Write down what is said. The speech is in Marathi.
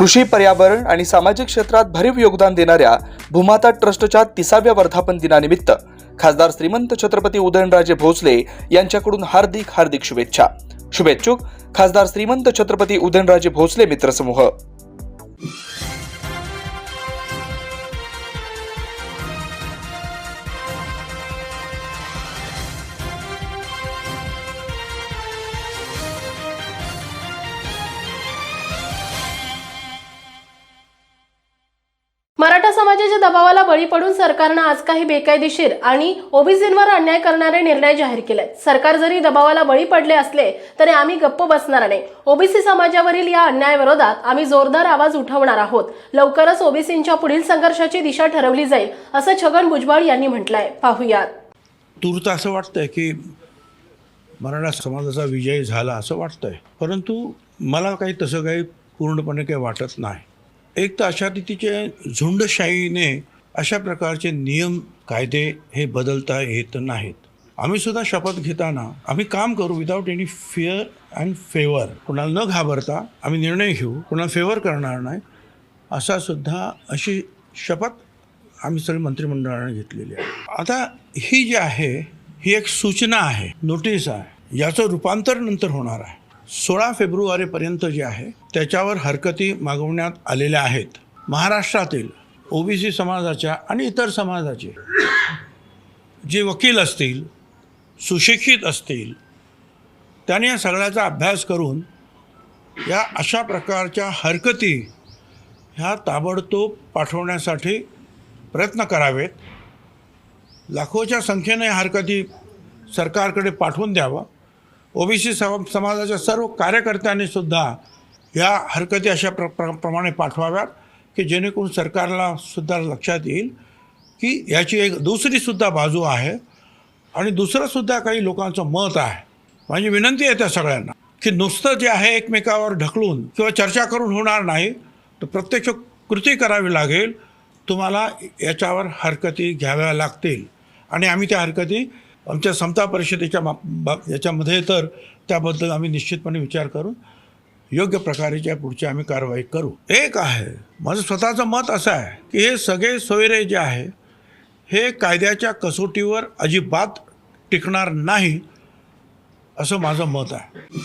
कृषी पर्यावरण आणि सामाजिक क्षेत्रात भरीव योगदान देणाऱ्या भूमाता ट्रस्टच्या तिसाव्या वर्धापन दिनानिमित्त खासदार श्रीमंत छत्रपती उदयनराजे भोसले यांच्याकडून हार्दिक हार्दिक शुभेच्छा. शुभेच्छुक खासदार श्रीमंत छत्रपती उदयनराजे भोसले मित्रसमूह. समाजाच्या दबावाला बळी पडून सरकारनं आज काही बेकायदेशीर आणि ओबीसींवर अन्याय करणारे निर्णय जाहीर केले सरकार जरी दबावाला बळी पडले असले तरी आम्ही गप्प बसणार नाही. ओबीसी समाजावरील या अन्यायाविरोधात आम्ही जोरदार आवाज उठवणार आहोत. लवकरच ओबीसींच्या पुढील संघर्षाची दिशा ठरवली जाईल असं छगन भुजबळ यांनी म्हटलंय. पाहुयात. तूर्त असं वाटतंय की मराठा समाजाचा विजय झाला असं वाटतंय. परंतु मला काही तसं काही पूर्णपणे काही वाटत नाही. एक तर अशा रीतीचे झुंडशाहीने अशा प्रकारचे नियम कायदे हे बदलता येत नाहीत. आम्ही सुद्धा शपथ घेताना आम्ही काम करू without any fear and favour कुणाला न घाबरता आम्ही निर्णय घेऊ. कुणाला फेवर करणार नाही असा सुद्धा अशी शपथ आम्ही सगळे मंत्रिमंडळाने घेतलेली आहे. आता ही जी आहे ही एक सूचना आहे नोटीस आहे. याचं रूपांतर नंतर होणार आहे. सोळा फेब्रुवारीपर्यंत जे आहे त्याच्यावर हरकती मागवण्यात आलेल्या आहेत. महाराष्ट्रातील ओबीसी समाजाच्या आणि इतर समाजाचे जे वकील असतील सुशिक्षित असतील त्याने या सगळ्याचा अभ्यास करून या अशा प्रकारच्या हरकती ह्या ताबडतोब पाठवण्यासाठी प्रयत्न करावेत. लाखोच्या संख्येने हरकती सरकारकडे पाठवून द्यावं. ओबीसी सम समाजाच्या सर्व कार्यकर्त्यांनी सुद्धा या हरकती अशा प्र प्र- प्रमाणे पाठवाव्यात की जेणेकरून सरकारला सुद्धा लक्षात येईल की याची एक दुसरीसुद्धा बाजू आहे आणि दुसरंसुद्धा काही लोकांचं मत आहे. माझी विनंती आहे त्या सगळ्यांना की नुसतं जे आहे एकमेकावर ढकलून किंवा चर्चा करून होणार नाही तर प्रत्यक्ष कृती करावी लागेल. तुम्हाला याच्यावर हरकती घ्याव्या लागतील. आणि आम्ही त्या हरकती आमच्या समता परिषदेच्या बा याच्यामध्ये तर त्याबद्दल आम्ही निश्चितपणे विचार करून योग्य प्रकारेच्या पुढची आम्ही कारवाई करू. एक आहे माझं स्वतःचं मत असं आहे की हे सगळे सोयरे जे आहे हे कायद्याच्या कसोटीवर अजिबात टिकणार नाही असं माझं मत आहे.